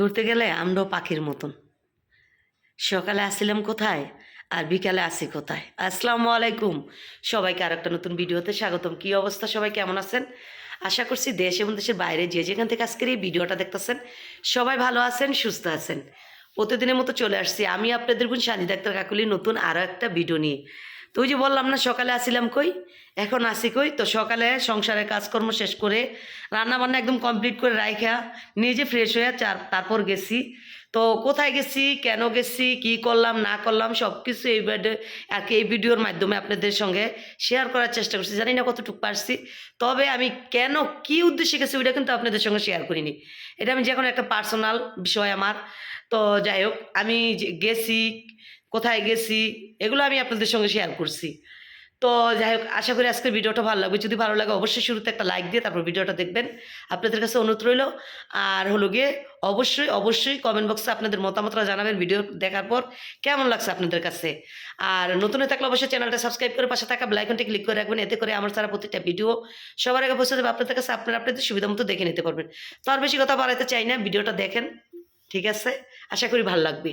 ধরতে গেলে আমরাও পাখির মতন। সকালে আসছিলাম কোথায় আর বিকালে আসি কোথায়? আসসালামু আলাইকুম। সবাইকে আর একটা নতুন ভিডিওতে স্বাগতম। কি অবস্থা? সবাই কেমন আছেন? আশা করছি দেশ এবং দেশের বাইরে যে যেখান থেকে আজকের এই ভিডিওটা দেখতেছেন, সবাই ভালো আছেন, সুস্থ আছেন। প্রতিদিনের মতো চলে আসছি। আমি আপনাদের বোন সাজি ডাক্তার কাকুলি নতুন আরও একটা ভিডিও নিয়ে। তো ওই যে বললাম না, সকালে আসিলাম কই? এখন আসি কই? তো সকালে সংসারের কাজকর্ম শেষ করে রান্না বান্না একদম কমপ্লিট করে রাইখা নিজে ফ্রেশ হয়ে চার- তারপর গেছি। তো কোথায় গেছি, কেন গেছি, কি করলাম, না করলাম সব কিছু এই আর কি এই ভিডিওর মাধ্যমে আপনাদের সঙ্গে শেয়ার করার চেষ্টা করছি। জানি না কতটুকু পারছি, তবে আমি কেন কি উদ্দেশ্যে গেছি ওইটা কিন্তু আপনাদের সঙ্গে শেয়ার করিনি। এটা আমি যে কোনো একটা পার্সোনাল বিষয় আমার। তো যাই হোক, আমি গেছি কোথায় গেছি, এগুলো আমি আপনাদের সঙ্গে শেয়ার করছি। তো যাই হোক, আশা করি আজকের ভিডিওটা ভালো লাগবে। যদি ভালো লাগে, অবশ্যই শুরুতে একটা লাইক দিয়ে তারপর ভিডিওটা দেখবেন। আপনাদের কাছে অনুরোধ রইল। আর হলো গিয়ে, অবশ্যই অবশ্যই কমেন্ট বক্সে আপনাদের মতামতটা জানাবেন ভিডিও দেখার পর, কেমন লাগছে আপনাদের কাছে? আর নতুন থাকলে অবশ্যই চ্যানেলটা সাবস্ক্রাইব করে পাশে থাকা বেলাইকনটি ক্লিক করে রাখবেন। এতে করে আমার সারা প্রতিটা ভিডিও সবার আগে পৌঁছে দেবে। আপনাদের কাছে আপনারা আপনাদের সুবিধা মতো দেখে নিতে পারবেন। তো আর বেশি কথা বাড়াইতে চাই না, ভিডিওটা দেখেন। ঠিক আছে? আশা করি ভালো লাগবে।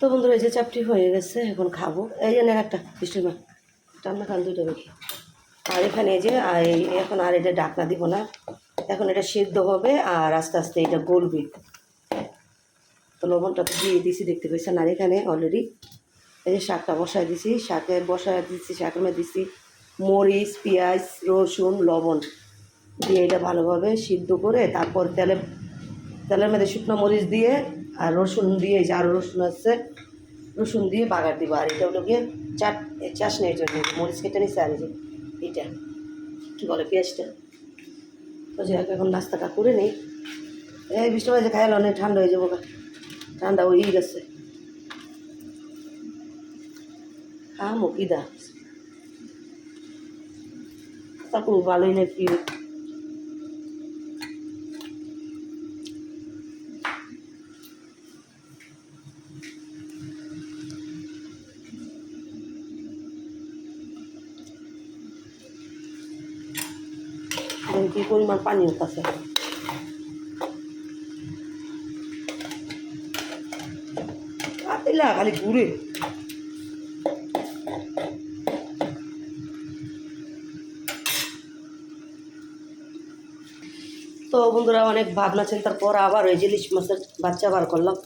তো বন্ধুরা, এই যে চাপটি হয়ে গেছে, এখন খাব। এই যে নেন একটা বৃষ্টির মা। টান্না খান দুইটা রেখে আর এখানে যে এখন আর এটা ডাকনা দিব না। এখন এটা সিদ্ধ হবে, আর আস্তে আস্তে এটা গলবে। তো লবণটা দিয়ে দিছি, দেখতে পেয়েছেন আর এখানে অলরেডি এই যে শাকটা বসায় দিছি। শাকে বসায় দিছি শাকের মধ্যে দিছি মরিচ, পেঁয়াজ, রসুন, লবণ। দিয়ে এটা ভালোভাবে সিদ্ধ করে, তারপর তেলে তেলের মধ্যে শুকনো মরিচ দিয়ে আর রসুন দিয়ে আরও রসুন আছে, রসুন দিয়ে বাগার দিব। আর এটা হলো গিয়ে চাট চাষনের জন্য মরিচ কেটে নিচ্ছে আর যে এইটা। কী বলে পেঁয়াজটা? তো যে এখন নাস্তাটা করে নিই। এই বৃষ্টি বাজে খাইলে অনেক ঠান্ডা হয়ে যাব। ঠান্ডা হয়ে গেছে খামো কি দা তারপর ভালোই নাকি পরিমাণ পানি উঠতেছে খালি ঘুরে তো বন্ধুরা, অনেক ভাবনা চিন্তার পর আবার ওই যে মাছের বাচ্চা বার করলাম।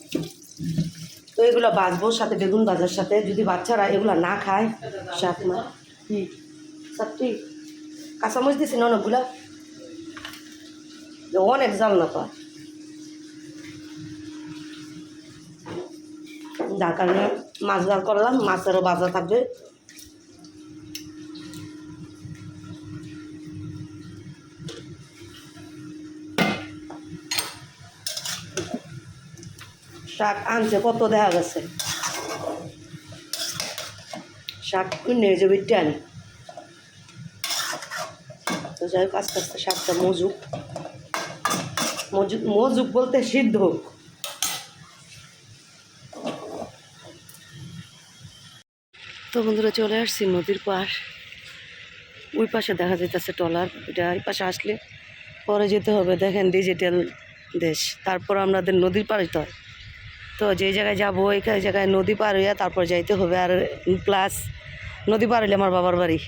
তো এগুলো বাঁচবো, সাথে বেগুন ভাজার সাথে। যদি বাচ্চারা এগুলো না খায়, শাক মা হুম সত্যি? কাঁচামরিচ দিছি না অনেকগুলা? অনেক জাল না তো যার কারণে মাছ বার করলাম, মাছেরও বাজা থাকবে। শাক আনছে, কত দেখা গেছে? শাক কিনে যাবে আনি। তো যাই হোক, আস্তে আস্তে শাকটা মজুক। মজুক বলতে সিদ্ধ তো বন্ধুরা চলে আসছি নদীর পাশ। ওই পাশে দেখা যাইতেছে টলার, এটা এই পাশে আসলে পরে যেতে হবে, দেখেন ডিজিটাল দেশ। তারপর আমাদের নদীর হইতে হয় তো যে জায়গায় যাব এখানে জায়গায় নদী পার হইয়া তারপর যাইতে হবে। আর প্লাস নদী পার হইলে আমার বাবার বাড়ি।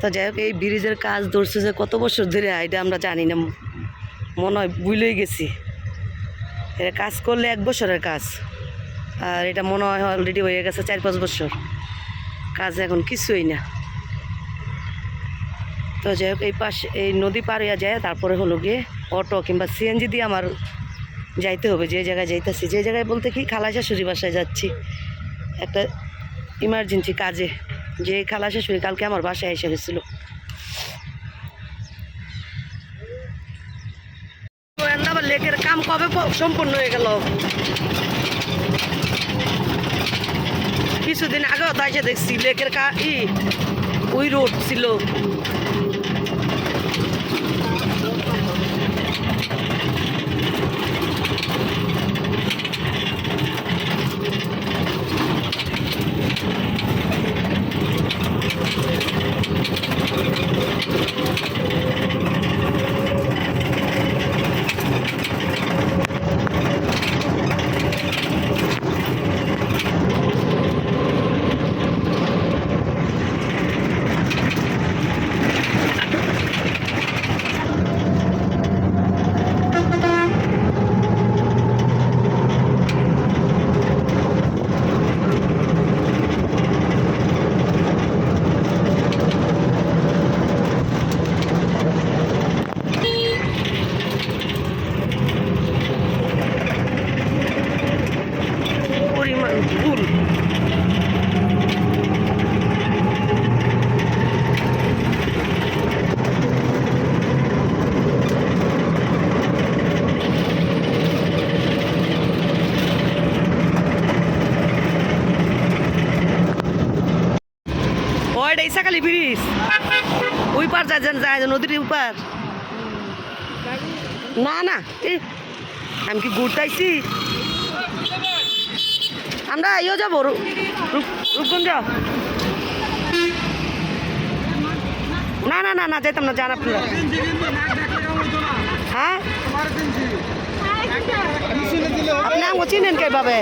তো যাই হোক, এই ব্রিজের কাজ ধরছে যে কত বছর ধরে, এটা আমরা জানি না। মনে হয় বুঝলেই গেছি। এটা কাজ করলে এক বছরের কাজ। আর এটা মনে হয় অলরেডি হয়ে গেছে চার পাঁচ বছর। কাজ এখন কিছুই না। তো যাই হোক, এই পাশে, এই নদী পার হইয়া যায়, তারপরে হলো গিয়ে অটো কিংবা সিএনজি দিয়ে আমার যাইতে হবে, যে জায়গায় যাইতেছি। যে জায়গায় বলতে কি, খালা শাশুড়ি বাসায় যাচ্ছি। একটা ইমার্জেন্সি কাজে। যে খালা শাশুড়ি কালকে আমার বাসায় এসে গেছিল আবার লেকের কাম কবে সম্পূর্ণ হয়ে গেল? কিছুদিন আগেও তাই দেখছি লেকের কা ই ওই রোড ছিল পরিমাণ ফুল ওইটা ইসাখালি ব্রিজ ওই পার যায় যায় যায় নদীর ওই পার না না এ, আমি কি ঘুরতাইছি আমরা ইয়ে যাব। রূপ- রূপ- রূপগঞ্জ না না না না, যেতাম না জান আপনারা। হ্যাঁ? আপনি আমাকে চিনেন কে ভাবে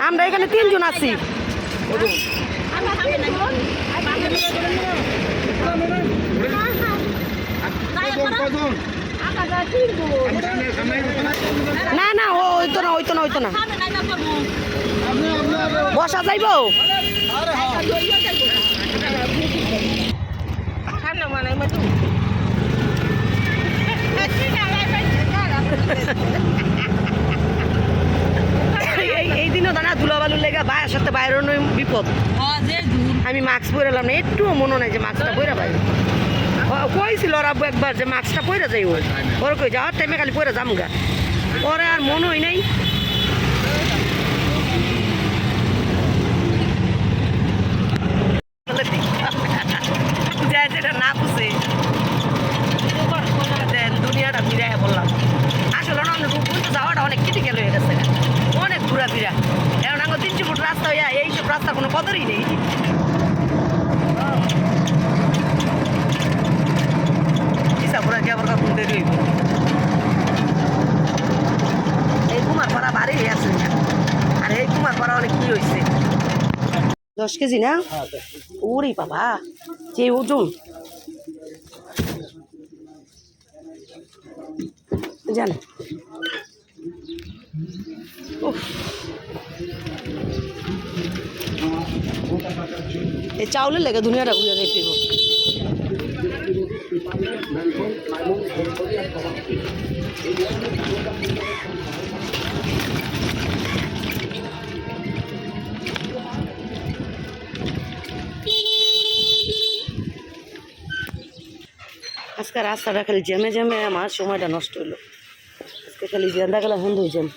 আমরা এখানে তিনজন আছি। না না ও হইতো না হইতো না হইতো না। বসা যাইব? এই- এই দিনও দানা ধুলাবালুর লেগে বাইরের সাথে বাইরের বিপদ। আমি মাস্ক পরে এলাম না একটুও মনে নাই যে মাস্কটা পরে বাইরে। কইছিল ওর একবার যে মাস্কটা পরে যাই ওর ওর কই যাওয়ার টাইমে খালি পরে যাম গা ওরে আর মনে হয় নাই। যেটা না বুঝে দেন দুনিয়াটা বললাম। আসলে না রূপগঞ্জ যাওয়াটা অনেক ক্রিটিক্যাল হয়ে গেছে। অনেক ঘুরা ফিরা এখন আমার তিনশো ফুট রাস্তা হইয়া এইসব রাস্তার কোনো কদরই নেই ইসাপুরা কি আবার কখন দেরি হইব এই কুমারপাড়া বাড়ি আছে আর এই কুমারপাড়া অনেক কি হয়েছে দশ কেজি না ওরে বাবা যে ওজন জান। এই চাউলের লেগে দুনিয়াটা ঘুরে যাইতে হইব। আজকে রাস্তাটা খালি জেমে জেমে আমার সময়টা নষ্ট হলো। আজকে খালি জেন্দা গেলে হন্ধু জ্যাম